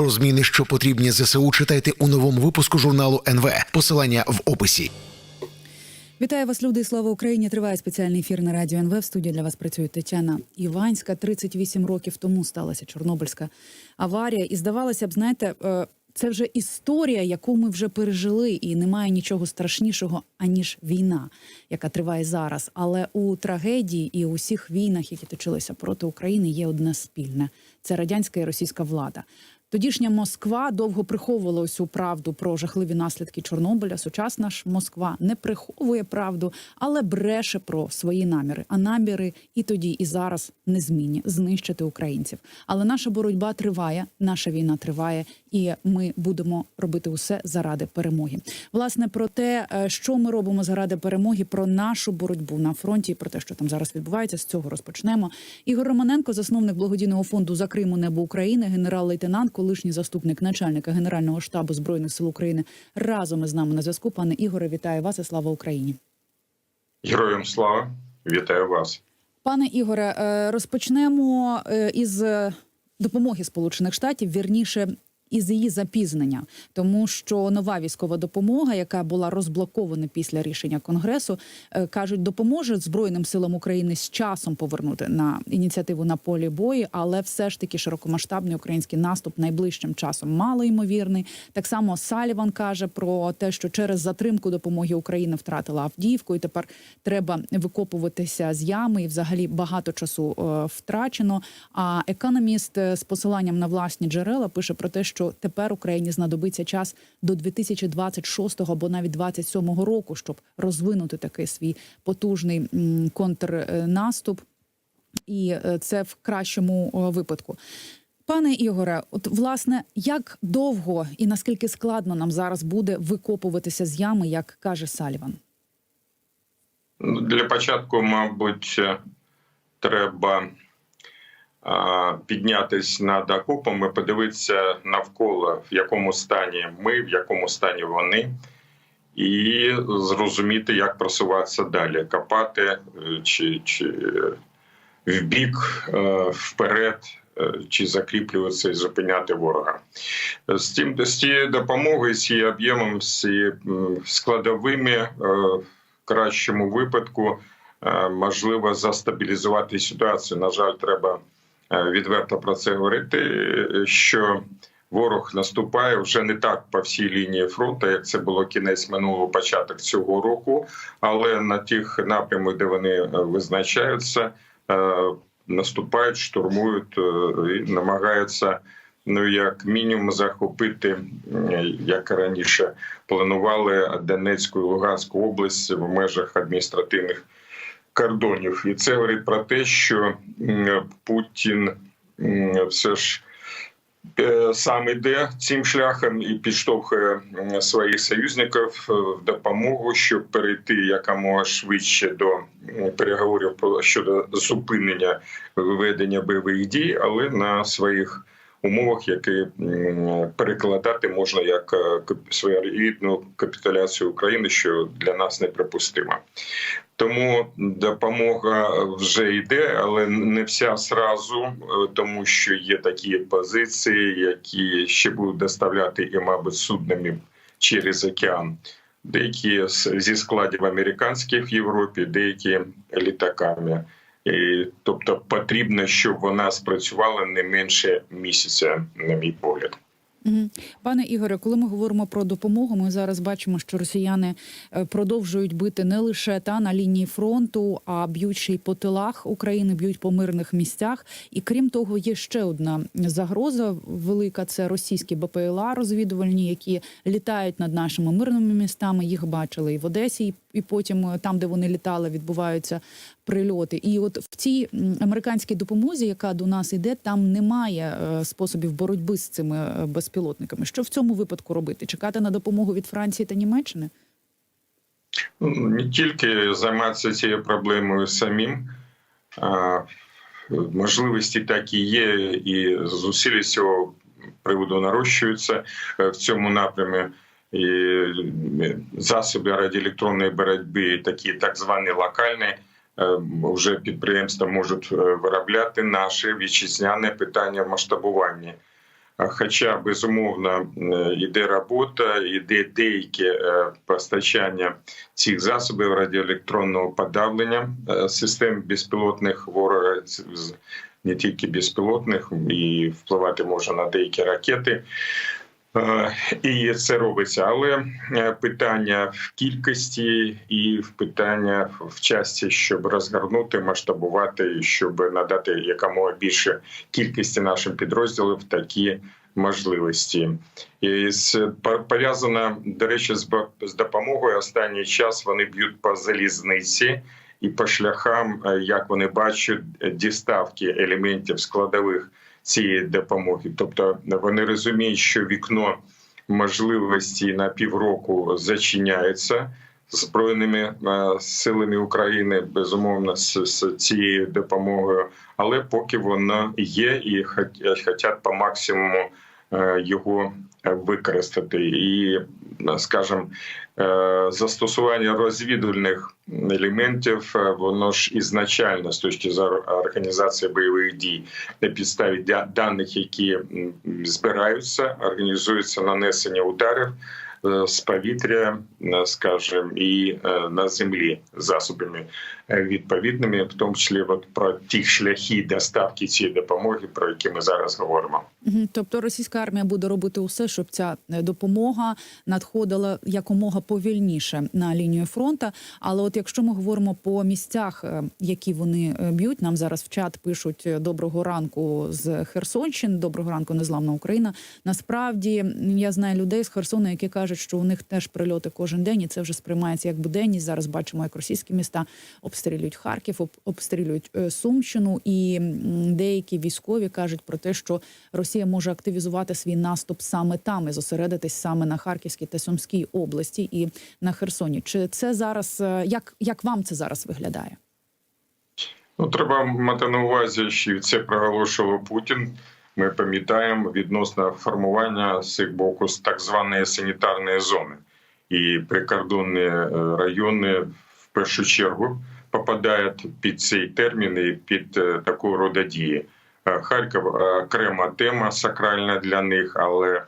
Про зміни, що потрібні ЗСУ, читайте у новому випуску журналу НВ. Посилання в описі. Вітаю вас, люди. Слава Україні! Триває спеціальний ефір на радіо НВ. В студії для вас працює Тетяна Іванська. 38 років тому сталася Чорнобильська аварія. І здавалося б, знаєте, е, це вже історія, яку ми вже пережили, і немає нічого страшнішого аніж війна, яка триває зараз. Але у трагедії і у всіх війнах, які точилися проти України, є одне спільне: це радянська і російська влада. Тодішня Москва довго приховувала усю правду про жахливі наслідки Чорнобиля. Сучасна ж Москва не приховує правду, але бреше про свої наміри. А наміри і тоді, і зараз незмінні знищити українців. Але наша боротьба триває, наша війна триває, і ми будемо робити усе заради перемоги. Власне, про те, е, що ми робимо заради перемоги, про нашу боротьбу на фронті, про те, що там зараз відбувається, з цього розпочнемо. Ігор Романенко, засновник благодійного фонду за Криму Небо України, генерал-лейтенант, колишній заступник начальника Генерального штабу збройних сил України, разом із нами на зв'язку. Пане Ігоре, вітаю вас і слава Україні. Героям слава, вітаю вас. Пане Ігоре, е, розпочнемо е, із е, допомоги Сполучених Штатів, вірніше. Із її запізнення, тому що нова військова допомога, яка була розблокована після рішення конгресу, е, кажуть, допоможе збройним силам України з часом повернути на ініціативу на полі бою, але все ж таки широкомасштабний український наступ найближчим часом мало ймовірний. Так само Саліван каже про те, що через затримку допомоги Україна втратила Авдіївку, і тепер треба викопуватися з ями, і взагалі багато часу е, втрачено. А економіст е, з посиланням на власні джерела пише про те, що тепер Україні знадобиться час до 2026 або навіть 27 року, щоб розвинути такий свій потужний контрнаступ. І е, це в кращому випадку. Пане Ігоре, от власне, як довго і наскільки складно нам зараз буде викопуватися з ями, як каже Саліван? Ну, Для початку, мабуть, треба а, піднятись над окопом і подивитися навколо, в якому стані ми, в якому стані вони, і зрозуміти, як просуватися далі, копати е, чи, чи в бік, е, вперед. е, Чи закріплюватися і зупиняти ворога з тим з цією допомогою, з цією об'ємом, з цією складовими е, в кращому випадку е, можливо застабілізувати ситуацію. На жаль, треба е, відверто про це говорити. е, Що ворог наступає вже не так по всій лінії фронту, як це було кінець минулого початок цього року, але на тих напрямах, де вони е, визначаються, е, наступають, штурмують е, і намагаються. Ну, як мінімум, захопити, як раніше планували Донецьку і Луганську область в межах адміністративних кордонів, і це говорить про те, що Путін все ж е, сам іде цим шляхом і підштовхує своїх союзників е, в допомогу, щоб перейти якомога швидше до переговорів щодо зупинення ведення бойових дій, але на своїх умовах, які перекладати можна як е, своєрідну капітуляцію України, що для нас неприпустимо. Тому допомога вже йде, але не вся зразу, е, тому що є такі позиції, які ще будуть доставляти і, мабуть, суднами через океан. Деякі зі складів американських в Європі, деякі літаками. І, тобто потрібно, щоб вона спрацювала не менше місяця, на мій погляд. Пане Ігоре, коли ми говоримо про допомогу, ми зараз бачимо, що росіяни е, продовжують бити не лише та на лінії фронту, а б'ють ще й по тилах України, б'ють по мирних місцях. І крім того, є ще одна загроза велика: це російські БПЛА розвідувальні, які літають над нашими мирними містами. Їх бачили і в Одесі, і- і потім е, там, де вони літали, відбуваються прильоти. І от в цій американській допомозі, яка до нас іде, там немає е, способів боротьби з цими е, безпілотниками. Що в цьому випадку робити? Чекати на допомогу від Франції та Німеччини? Не тільки займатися цією проблемою самим, можливості такі є, і зусилля з цього приводу нарощуються е, в цьому напрямі. І засоби радіоелектронної боротьби, такі так звані локальні, вже підприємства можуть е, виробляти наше вітчизняне питання масштабування. А Хоча безумовно е, йде робота, йде деяке е, постачання цих засобів радіоелектронного подавлення е, систем безпілотних ворога не тільки безпілотних, і впливати може на деякі ракети. Е, І це робиться, але е, питання в кількості і в питання в часті, щоб розгорнути, масштабувати, і щоб надати якомога більше кількості нашим підрозділів такі можливості. І по- пов'язано, до речі, з допомогою. Останній час вони б'ють по залізниці і по шляхам, е, як вони бачать, діставки елементів складових цієї допомоги. Тобто вони розуміють, що вікно можливості на півроку зачиняється збройними е, силами України, безумовно, з, з цією допомогою, але поки воно є, і хочуть по максимуму е, його використати і, скажімо, застосування розвідувальних елементів, е, воно ж ізначально з точки зору організації бойових дій на підставі даних, які збираються, організується нанесення ударів е, з повітря, е, скажімо, і е, на землі засобами е, відповідними, в тому числі от про ті шляхи доставки цієї допомоги, про які ми зараз говоримо. Тобто російська армія буде робити усе, щоб ця е, допомога надходила якомога повільніше на лінію фронту. Але от якщо ми говоримо по місцях, е, які вони е, б'ють, нам зараз в чат пишуть е, доброго ранку з Херсонщини, доброго ранку, незламна Україна. Насправді я знаю людей з Херсона, які кажуть, що у них теж прильоти кожен день, і це вже сприймається як буденність. Зараз бачимо, як російські міста обстрілюють Харків, обстрілюють е, Сумщину, і деякі військові кажуть про те, що Росія може активізувати свій наступ саме там і зосередитись саме на Харківській та Сумській області і на Херсоні. Чи це зараз е, як, як вам це зараз виглядає? Ну, треба мати на увазі, що це проголошував Путін. Ми пам'ятаємо відносно формування з їх боку так званої санітарної зони. І прикордонні е, райони в першу чергу попадають під цей термін і під е, такого роду дії. Е, Харків е, окрема тема сакральна для них, але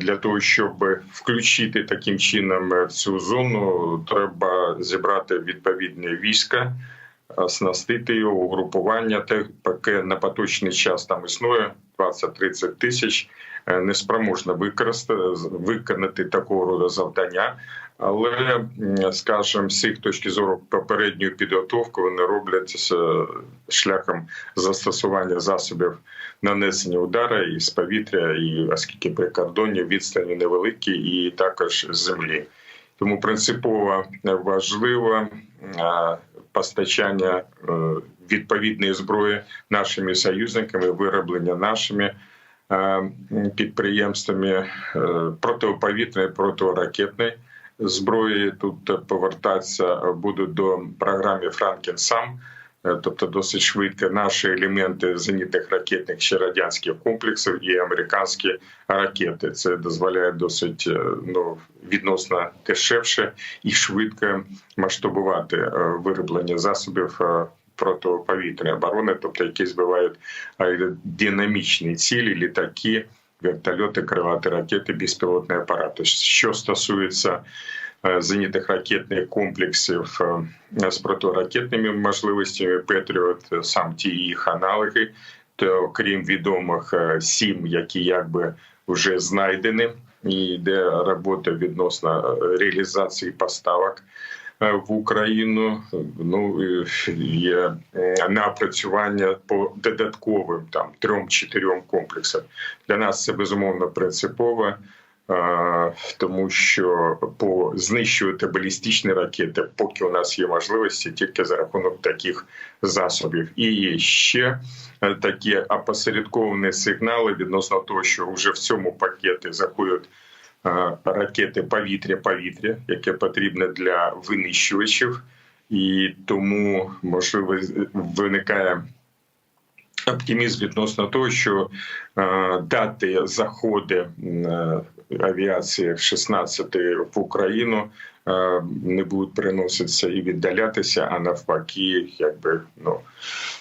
для того, щоб включити таким чином цю зону, треба зібрати відповідні війська оснастити його угрупування. Те, поки на поточний час там існує 20-30 тисяч, неспроможно використати виконати такого роду завдання. Але, скажімо, з їх точки зору попередньої підготовки вони роблять шляхом застосування засобів нанесення удара і з повітря, і оскільки прикордонні відстані невеликі, і також з землі. Тому принципово важливо постачання е, відповідної зброї нашими союзниками, вироблення нашими е, підприємствами е, протиповітряної, протиракетної зброї. Тут повертатися буду до програми Франкен-Сам. Е, Тобто досить швидко наші елементи зенітних ракетних ще радянських комплексів і американські ракети. Це дозволяє досить е, ну відносно дешевше і швидко масштабувати е, вироблення засобів протиповітряної оборони, тобто які збивають динамічні цілі, літаки, вертольоти, крилаті ракети, безпілотні апарати. Що стосується зенітних ракетних комплексів е, з протиракетними можливостями Петріот, е, сам ті їх аналоги, то крім відомих е, сім, які якби вже знайдені, і йде робота відносно е, реалізації поставок е, в Україну. Ну є е, напрацювання по додатковим там трьом-чотирьом комплексам. Для нас це безумовно принципово. Тому що по знищувати балістичні ракети, поки у нас є можливості, тільки за рахунок таких засобів, і ще е, такі опосередковані сигнали відносно того, що вже в цьому пакеті заходять е, ракети повітря-повітря, яке потрібне для винищувачів, і тому можливо виникає оптимізм відносно того, що е, дати заходи е, авіації F-16 в Україну е, не будуть переноситися і віддалятися, а навпаки, якби ну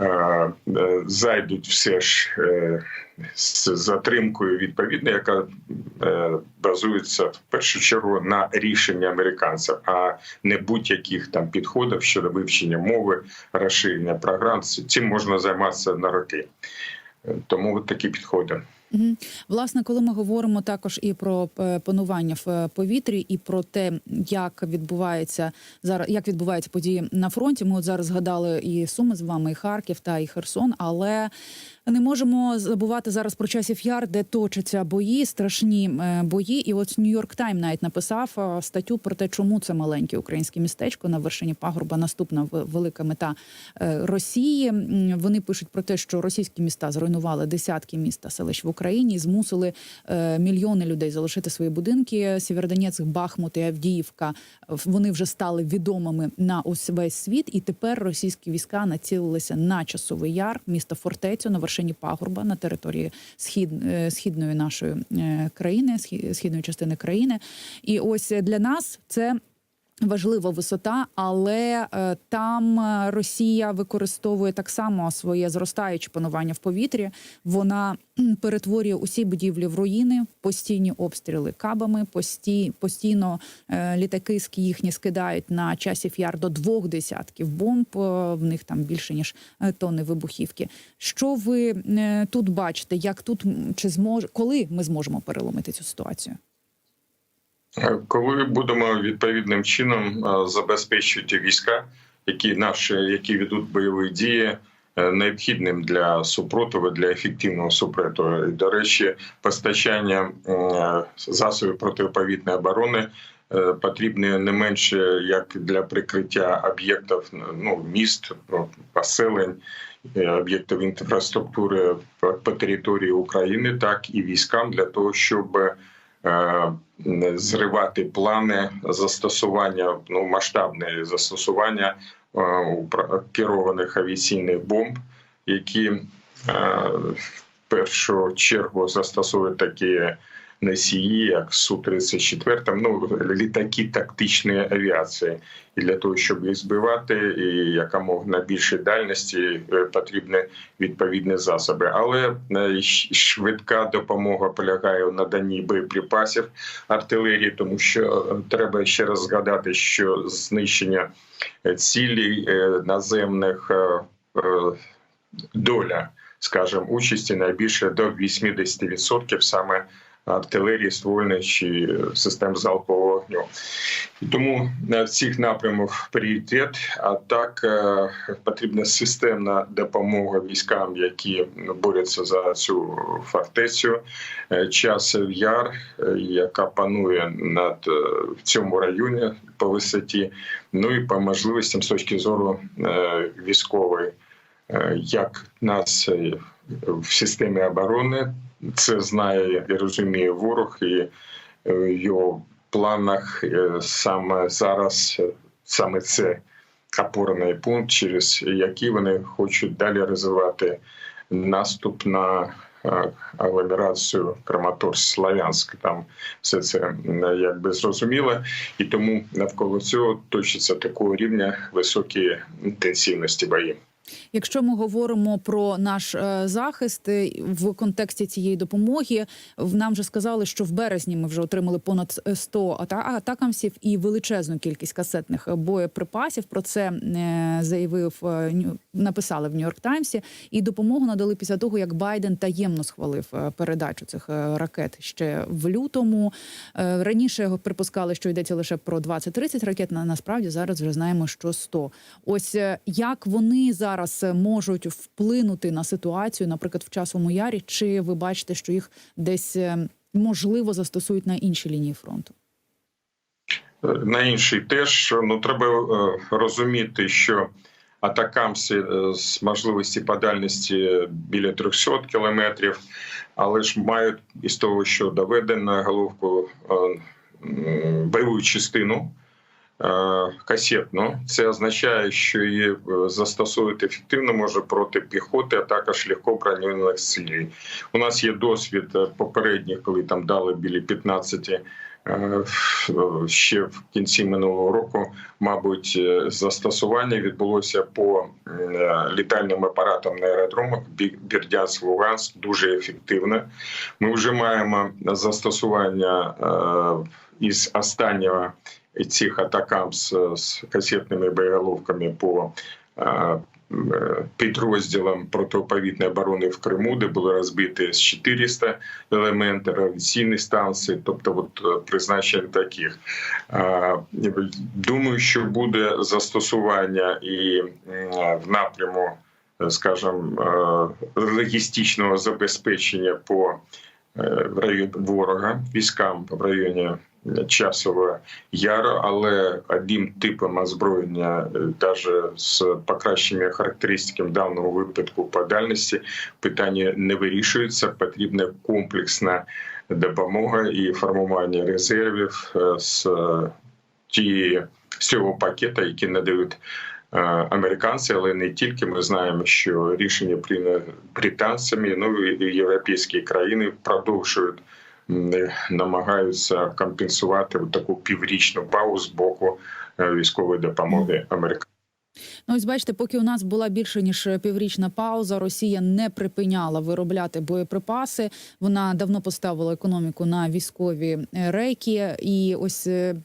е, е, зайдуть все ж з затримкою відповідно, яка базується в першу чергу на рішенні американців, а не будь-яких там підходів щодо вивчення мови, розширення програм. Цим можна займатися на роки. Тому от такі підходи. Власне, коли ми говоримо також і про е, панування в е, повітрі, і про те, як відбувається зараз, як відбуваються події на фронті. Ми от зараз згадали і Суми з вами, і Харків та і Херсон, але не можемо забувати зараз про часів яр, де точаться бої, страшні е, бої. І от Нью-Йорк Тайм навіть написав статтю про те, чому це маленьке українське містечко на вершині пагорба. Наступна велика мета Росії. Вони пишуть про те, що російські міста зруйнували десятки міст та селищ в Україні, і змусили е, мільйони людей залишити свої будинки. Сєвєродонецьк, Бахмут і Авдіївка. Вони вже стали відомими на ось весь світ, і тепер російські війська націлилися на часовий яр, місто фортецю на вершині пагорба на території схід, е, східної нашої е, країни, схі- східної частини країни. І ось для нас це. Важлива висота, але е, там е, Росія використовує так само своє зростаюче панування в повітрі. Вона перетворює усі будівлі в руїни, постійні обстріли кабами, пості, постійно е, літаки їхні скидають на часів яр до двох десятків бомб. В них там більше ніж тонни вибухівки. Що ви тут бачите? Як тут чи зможе коли ми зможемо переломити цю ситуацію? Е, Коли будемо відповідним чином е, забезпечувати війська, які наші, які ведуть бойові дії, е, необхідним для супротиву, для ефективного супротиву. І, До речі, постачання засобів протиповітної оборони потрібне не менше як для прикриття об'єктів ну, міст, поселень, об'єктів інфраструктури по, території України, так і військам для того, щоб зривати плани застосування ну масштабне застосування е, керованих авіаційних бомб, які е, в першу чергу застосовують такі носії, як су 34 ну літаки тактичної авіації, і для того, щоб їх збивати, і якомога на більшій дальності е, потрібні відповідні засоби. Але е, швидка допомога полягає в наданні боєприпасів артилерії, тому що е, треба ще раз згадати, що знищення цілей наземних доля, скажімо, участі найбільше до 80% саме артилерії ствольної чи систем залпового вогню. І тому на цих напрямах пріоритет. А так е, потрібна системна допомога військам, які борються за цю фортецю. Е, Часів яр, е, яка панує над в цьому районі по висоті, ну і по можливостям з точки зору військової, як нас в системі оборони це знає і розуміє ворог, і е, в його планах е, саме зараз е, саме це опорний пункт, через який вони хочуть далі розвивати наступ на агломерацію Краматорськ-Славянськ. Там все це якби зрозуміло, і тому навколо цього точиться такого рівня високої інтенсивності боїв. Якщо ми говоримо про наш е, захист е, в контексті цієї допомоги, нам вже сказали, що в березні ми вже отримали понад 100 атакамсів і величезну кількість касетних боєприпасів. Про це е, заявив е, написали в Нью-Йорк Таймсі. І допомогу надали після того, як Байден таємно схвалив е, передачу цих е, ракет ще в лютому. Е, Раніше його припускали, що йдеться лише про 20-30 ракет. На насправді зараз вже знаємо, що 100. Ось е, як вони зараз е, можуть вплинути на ситуацію, наприклад, в часовому ярі, чи ви бачите, що їх десь е, можливо застосують на іншій лінії фронту? на інший теж ну треба е, розуміти, що атакамси е, з можливості по дальності біля 300 кілометрів, але ж мають із того, що доведено головку е, бойову частину. Е, Касетну це означає, що її застосовують ефективно може проти піхоти, а також легко броньованих цілей. У нас є досвід е, попередніх, коли там дали біля 15 е, е, в- ще в кінці минулого року, мабуть, е, застосування відбулося по е, літальним апаратам на аеродромах Бі- Бердянськ, Луганськ дуже ефективно. Ми вже маємо застосування е, із останнього цих атакам з, з касетними боєголовками по е, е, підрозділам протиповітної оборони в Криму, де були розбиті з 400 елементів, авіаційні станції, тобто от е, призначення таких. Думаю, що буде застосування і в напряму, е, скажімо, е, логістичного забезпечення по в районі ворога військам в районі часового яру, але одним типом озброєння, навіть з покращеними характеристиками в даному випадку по дальності, питання не вирішується. Потрібна комплексна допомога і формування резервів е, з е, тієї з цього пакета, які надають е, американці, але не тільки. Ми знаємо, що рішення прийняли британцями, ну і європейські країни продовжують намагаються компенсувати таку піврічну паузу з боку е, військової допомоги американців. Ну, ось бачите, поки у нас була більше ніж піврічна пауза, Росія не припиняла виробляти боєприпаси. Вона давно поставила економіку на військові е, рейки, і ось е,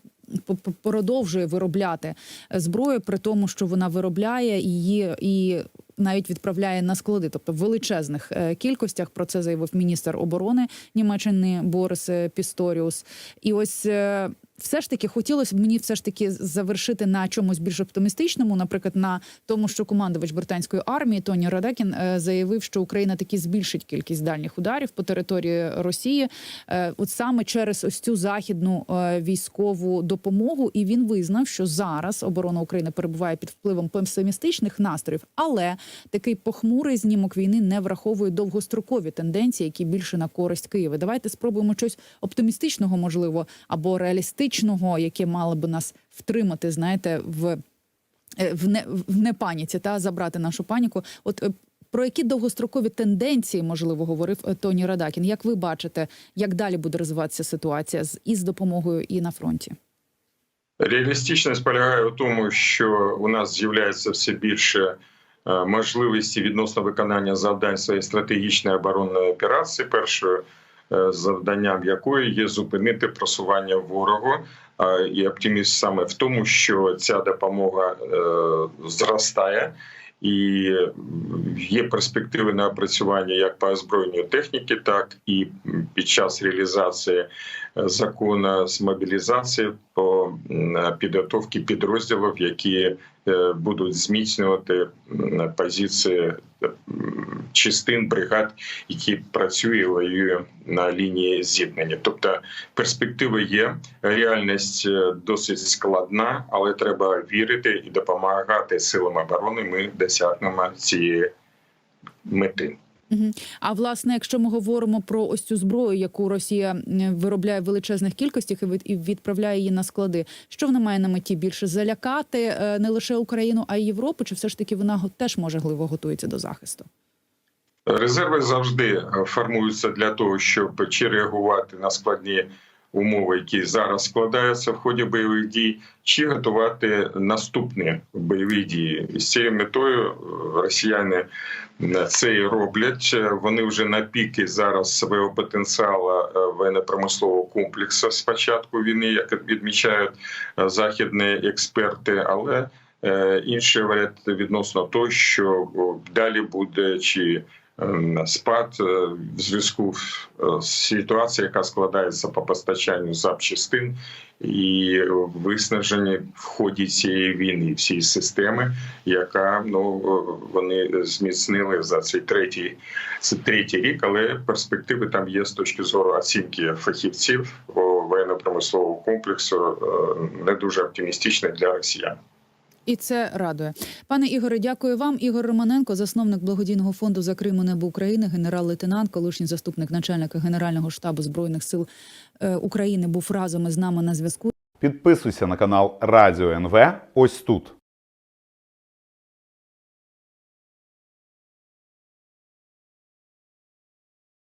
продовжує виробляти зброю, при тому, що вона виробляє її і. Навіть відправляє на склади, тобто в величезних е, кількостях. Про це заявив міністр оборони Німеччини Борис е, Пісторіус. І ось е, все ж таки хотілося б мені все ж таки завершити на чомусь більш оптимістичному, наприклад, на тому, що командувач британської армії Тоні Радекін е, заявив, що Україна таки збільшить кількість дальніх ударів по території Росії, е, от саме через ось цю західну е, військову допомогу. І він визнав, що зараз оборона України перебуває під впливом песимістичних настроїв, але такий похмурий знімок війни не враховує довгострокові тенденції, які більше на користь Києва. Давайте спробуємо щось оптимістичного, можливо, або реалістичного, яке мало би нас втримати, знаєте, в, е, в, не, в непаніці та забрати нашу паніку. От е, про які довгострокові тенденції можливо говорив е, Тоні Радакін? Як ви бачите, як далі буде розвиватися ситуація з із допомогою і на фронті? Реалістичність полягає у тому, що у нас з'являється все більше можливості відносно виконання завдань своєї стратегічної оборонної операції. Першою е, завданням якої є зупинити просування ворогу. Е, І оптиміст саме в тому, що ця допомога е, зростає. І є перспективи на опрацювання як по озброєнню техніки, так і під час реалізації е, закону з мобілізації по підготовці підрозділів, які е, будуть зміцнювати позиції частин бригад, які працює і воює на лінії зіткнення. Тобто перспективи є, реальність е, досить складна, але треба вірити і допомагати силам оборони. Ми досягнемо цієї мети. А власне, якщо ми говоримо про ось цю зброю, яку Росія виробляє в величезних кількостях і від- відправляє її на склади, що вона має на меті більше залякати е, не лише Україну, а й Європу? Чи все ж таки вона теж можливо готується до захисту? Резерви завжди е, формуються для того, щоб чи реагувати на складні умови, які зараз складаються в ході бойових дій, чи готувати наступні бойові дії. І з цією метою е, росіяни е, це і роблять. Вони вже на піки зараз свого потенціалу воєнно-промислового комплексу з початку війни, як відмічають західні експерти, але інші говорять відносно того, що далі буде чи спад е, в зв'язку е, з ситуацією, яка складається по постачанню запчастин і виснажені в ході цієї війни всієї системи, яка ну е, вони зміцнили за цей третій це третій рік, але перспективи там є з точки зору оцінки фахівців воєнно-промислового комплексу е, не дуже оптимістичні для росіян. І це радує. Пане Ігоре, дякую вам. Ігор Романенко, засновник благодійного фонду за Криму Небо України, генерал-лейтенант, колишній заступник начальника Генерального штабу збройних сил е, України, був разом із нами на зв'язку. Підписуйся на канал Радіо НВ ось тут.